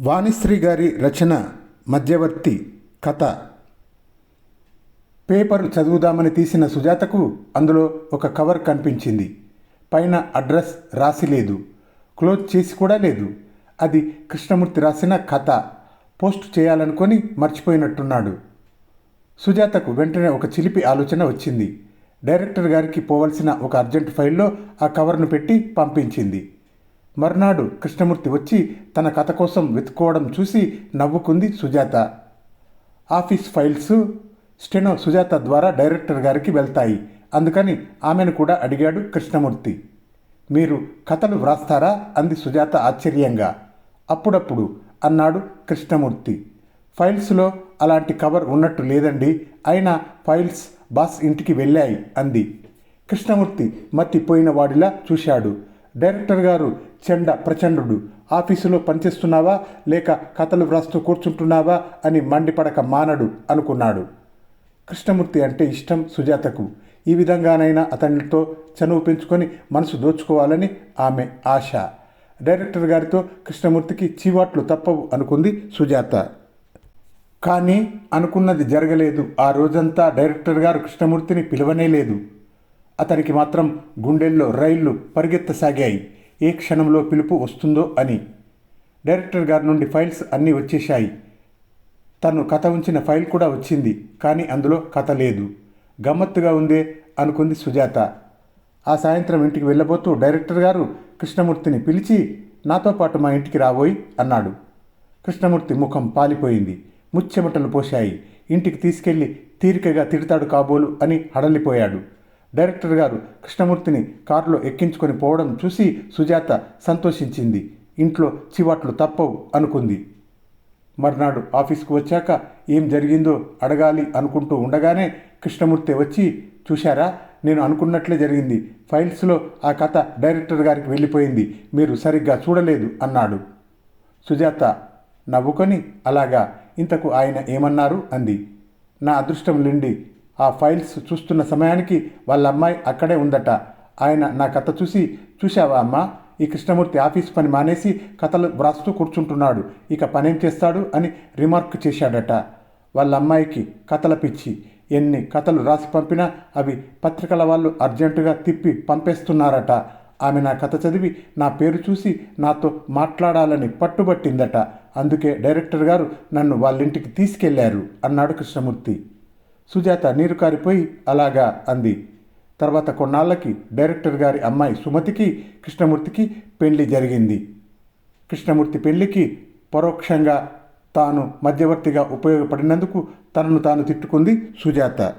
వాణిశ్రీ గారి రచన మధ్యవర్తి కథ. పేపర్ చదువుదామని తీసిన సుజాతకు అందులో ఒక కవర్ కనిపించింది. పైన అడ్రస్ రాసి లేదు. క్లోజ్ చేసి కూడా లేదు. అది కృష్ణమూర్తి రాసిన కథ. పోస్ట్ చేయాలనుకొని మర్చిపోయినట్టున్నాడు. సుజాతకు వెంటనే ఒక చిలిపి ఆలోచన వచ్చింది. డైరెక్టర్ గారికి పోవలసిన ఒక అర్జెంట్ ఫైల్లో ఆ కవర్ను పెట్టి పంపించింది. మర్నాడు కృష్ణమూర్తి వచ్చి తన కథ కోసం వెతుక్కోవడం చూసి నవ్వుకుంది Sujatha. Office files steno Sujatha ద్వారా డైరెక్టర్ గారికి వెళ్తాయి. అందుకని ఆమెను కూడా అడిగాడు కృష్ణమూర్తి. మీరు కథలు వ్రాస్తారా? అంది సుజాత ఆశ్చర్యంగా. అప్పుడప్పుడు అన్నాడు కృష్ణమూర్తి. ఫైల్స్లో అలాంటి కవర్ ఉన్నట్టు లేదండి. అయినా ఫైల్స్ బాస్ ఇంటికి వెళ్ళాయి అంది. కృష్ణమూర్తి మత్తిపోయిన వాడిలా చూశాడు. డైరెక్టర్ గారు చెండ ప్రచండు ఆఫీసులో పనిచేస్తున్నావా? లేక కథలు వ్రాస్తూ కూర్చుంటున్నావా? అని మండిపడక మానడు అనుకున్నాడు. కృష్ణమూర్తి అంటే ఇష్టం సుజాతకు. ఈ విధంగానైనా అతనితో చనువు పెంచుకొని మనసు దోచుకోవాలని ఆమె ఆశ. డైరెక్టర్ గారితో కృష్ణమూర్తికి చీవాట్లు తప్పవు అనుకుంది సుజాత. కానీ అనుకున్నది జరగలేదు. ఆ రోజంతా డైరెక్టర్ గారు కృష్ణమూర్తిని పిలవనే లేదు. అతనికి మాత్రం గుండెల్లో రైళ్ళు పరిగెత్తసాగాయి. ఏ క్షణంలో పిలుపు వస్తుందో అని. డైరెక్టర్ గారి నుండి ఫైల్స్ అన్నీ వచ్చేశాయి. తను కథ ఉంచిన ఫైల్ కూడా వచ్చింది కానీ అందులో కథ లేదు. గమ్మత్తుగా ఉందే అనుకుంది సుజాత. ఆ సాయంత్రం ఇంటికి వెళ్ళబోతూ డైరెక్టర్ గారు కృష్ణమూర్తిని పిలిచి నాతో పాటు మా ఇంటికి రాబోయి అన్నాడు. కృష్ణమూర్తి ముఖం పాలిపోయింది ముచ్చెమటలు పోశాయి. ఇంటికి తీసుకెళ్ళి తీరికగా తిడతాడు కాబోలు అని హడలిపోయాడు. డైరెక్టర్ గారు కృష్ణమూర్తిని కారులో ఎక్కించుకొని పోవడం చూసి సుజాత సంతోషించింది. ఇంట్లో చివాట్లు తప్పవు అనుకుంది. మర్నాడు ఆఫీస్కు వచ్చాక ఏం జరిగిందో అడగాలి అనుకుంటూ ఉండగానే కృష్ణమూర్తి వచ్చి చూశారా? నేను అనుకున్నట్లే జరిగింది. ఫైల్స్లో ఆ కథ డైరెక్టర్ గారికి వెళ్ళిపోయింది. మీరు సరిగ్గా చూడలేదు అన్నాడు. సుజాత నవ్వుకొని అలాగా ఇంతకు ఆయన ఏమన్నారు? అంది. నా అదృష్టం నుండి ఆ ఫైల్స్ చూస్తున్న సమయానికి వాళ్ళ అమ్మాయి అక్కడే ఉందట. ఆయన నా కథ చూసి చూశావా అమ్మా? ఈ కృష్ణమూర్తి ఆఫీస్ పని మానేసి కథలు వ్రాస్తూ కూర్చుంటున్నాడు. ఇక పనేం చేస్తాడు? అని రిమార్క్ చేశాడట వాళ్ళ అమ్మాయికి కథల పిచ్చి. ఎన్ని కథలు రాసి పంపినా అవి పత్రికల వాళ్ళు అర్జెంటుగా తిప్పి పంపేస్తున్నారట. ఆమె నా కథ చదివి నా పేరు చూసి నాతో మాట్లాడాలని పట్టుబట్టిందట. అందుకే డైరెక్టర్ గారు నన్ను వాళ్ళింటికి తీసుకెళ్ళారు అన్నాడు కృష్ణమూర్తి. సుజాత నీరు కారిపోయి అలాగా అంది. తర్వాత కొన్నాళ్ళకి డైరెక్టర్ గారి అమ్మాయి సుమతికి కృష్ణమూర్తికి పెళ్ళి జరిగింది. కృష్ణమూర్తి పెళ్ళికి పరోక్షంగా తాను మధ్యవర్తిగా ఉపయోగపడినందుకు తనను తాను తిట్టుకుంది సుజాత.